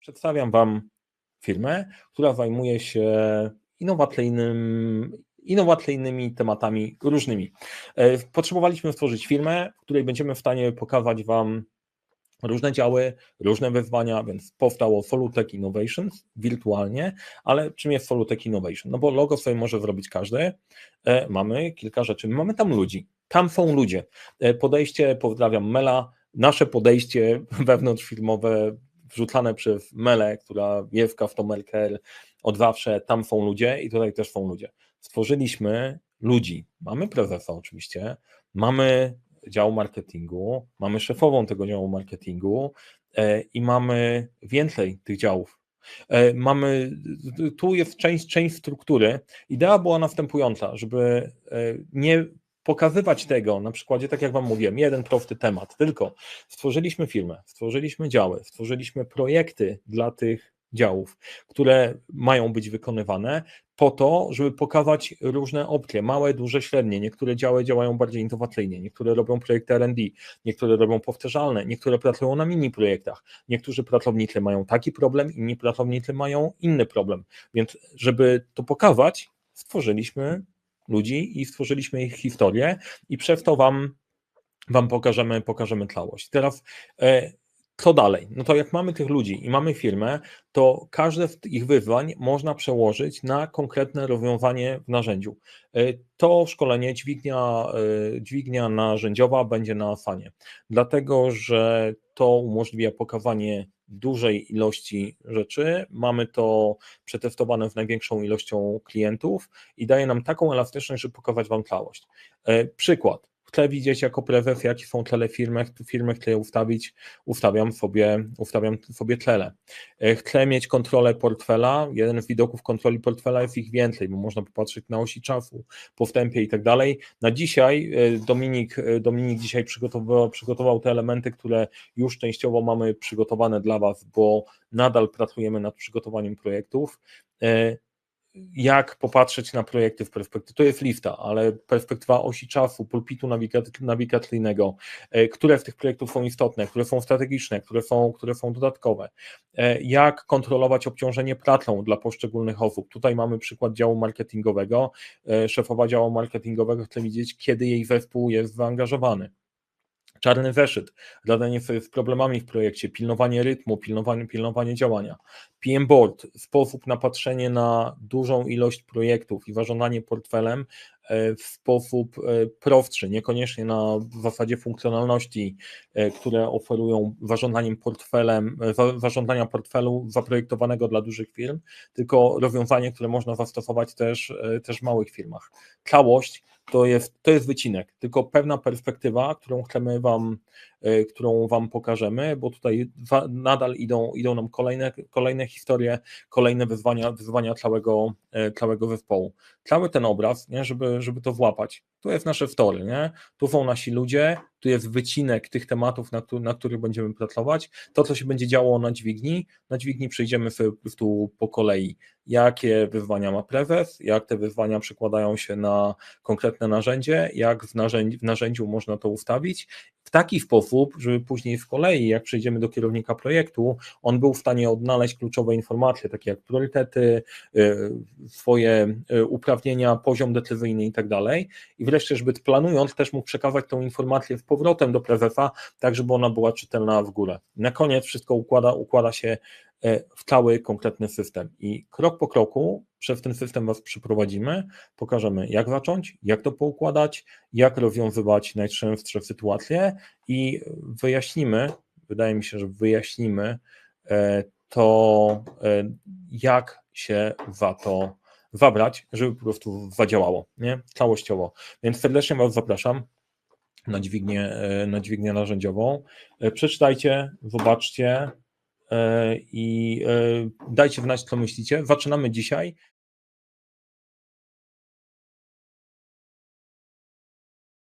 Przedstawiam Wam firmę, która zajmuje się innowacyjnym, innowacyjnymi tematami różnymi. E, potrzebowaliśmy stworzyć firmę, w której będziemy w stanie pokazać Wam różne działy, różne wyzwania, więc powstało Solutech Innovations wirtualnie, ale czym jest Solutech Innovation? No bo logo sobie może zrobić każdy, e, mamy kilka rzeczy, mamy tam ludzi, tam są ludzie. E, podejście, pozdrawiam Mela, nasze podejście wewnątrzfirmowe wrzucane przez Mele, która jest w Customer Care od zawsze, tam są ludzie i tutaj też są ludzie. Stworzyliśmy ludzi, mamy prezesa oczywiście, mamy dział marketingu, mamy szefową tego działu marketingu e, i mamy więcej tych działów. E, mamy, tu jest część, część struktury. Idea była następująca, żeby e, nie pokazywać tego na przykładzie, tak jak Wam mówiłem, jeden prosty temat, tylko stworzyliśmy firmę, stworzyliśmy działy, stworzyliśmy projekty dla tych działów, które mają być wykonywane po to, żeby pokazać różne opcje, małe, duże, średnie. Niektóre działy działają bardziej innowacyjnie, niektóre robią projekty R&D, niektóre robią powtarzalne, niektóre pracują na mini projektach. Niektórzy pracownicy mają taki problem, inni pracownicy mają inny problem. Więc żeby to pokazać, stworzyliśmy ludzi i stworzyliśmy ich historię i przez to wam, wam pokażemy, pokażemy całość. Teraz e, co dalej? No to jak mamy tych ludzi i mamy firmę, to każde z ich wyzwań można przełożyć na konkretne rozwiązanie w narzędziu. E, to szkolenie dźwignia, e, dźwignia narzędziowa będzie na Asanie, dlatego że to umożliwia pokazanie dużej ilości rzeczy. Mamy to przetestowane z największą ilością klientów i daje nam taką elastyczność, żeby pokazać Wam całość. E, przykład chcę widzieć jako prezes, jakie są cele firmy, firmy je ustawić, ustawiam sobie, ustawiam sobie cele. E, chcę mieć kontrolę portfela, jeden z widoków kontroli portfela jest ich więcej, bo można popatrzeć na osi czasu, po wstępie i tak dalej. Na dzisiaj e, Dominik, e, Dominik dzisiaj przygotował, przygotował te elementy, które już częściowo mamy przygotowane dla Was, bo nadal pracujemy nad przygotowaniem projektów jak popatrzeć na projekty w perspektywie, to jest lifta, ale perspektywa osi czasu, pulpitu nawigacyjnego, e, które z tych projektów są istotne, które są strategiczne, które są, które są dodatkowe, e, jak kontrolować obciążenie pracą dla poszczególnych osób. Tutaj mamy przykład działu marketingowego, e, szefowa działu marketingowego chce widzieć, kiedy jej zespół jest zaangażowany czarny zeszyt, radzenie sobie z problemami w projekcie, pilnowanie rytmu, pilnowanie, pilnowanie działania. PM Board, sposób na patrzenie na dużą ilość projektów i zarządzanie portfelem e, w sposób e, prostszy, niekoniecznie na zasadzie funkcjonalności, e, które oferują zarządzaniem portfelem, zarządzania portfelu zaprojektowanego dla dużych firm, tylko rozwiązanie, które można zastosować też, też w małych firmach. Całość to jest, to jest wycinek, tylko pewna perspektywa, którą chcemy Wam, e, którą Wam pokażemy, bo tutaj nadal idą, idą nam kolejne, kolejne historie, kolejne wyzwania, wyzwania całego, e, całego zespołu. Cały ten obraz, nie, żeby, żeby to włapać, tu jest nasze wtory, nie? tu są nasi ludzie, tu jest wycinek tych tematów, na, na których będziemy pracować. To, co się będzie działo na dźwigni, na dźwigni przejdziemy sobie tu po kolei. Jakie wyzwania ma prezes, jak te wyzwania przekładają się na konkretne narzędzie, jak w, narzędzi, w narzędziu można to ustawić w taki sposób, żeby później w kolei, jak przejdziemy do kierownika projektu, on był w stanie odnaleźć kluczowe informacje, takie jak priorytety, y, swoje y, uprawnienia, poziom decyzyjny i tak dalej. I wreszcie, żeby planując, też mógł przekazać tą informację z powrotem do prezesa, tak żeby ona była czytelna w górę. Na koniec wszystko układa, układa się e, w cały konkretny system. I krok po kroku przez ten system Was przeprowadzimy, pokażemy jak zacząć, jak to poukładać, jak rozwiązywać najczęstsze sytuacje i wyjaśnimy, wydaje mi się, że wyjaśnimy e, to, e, jak się za to zabrać, żeby po prostu zadziałało, nie? Całościowo. Więc serdecznie Was zapraszam na dźwignię, e, na dźwignię narzędziową. Przeczytajcie, zobaczcie i dajcie znać, co myślicie. Zaczynamy dzisiaj.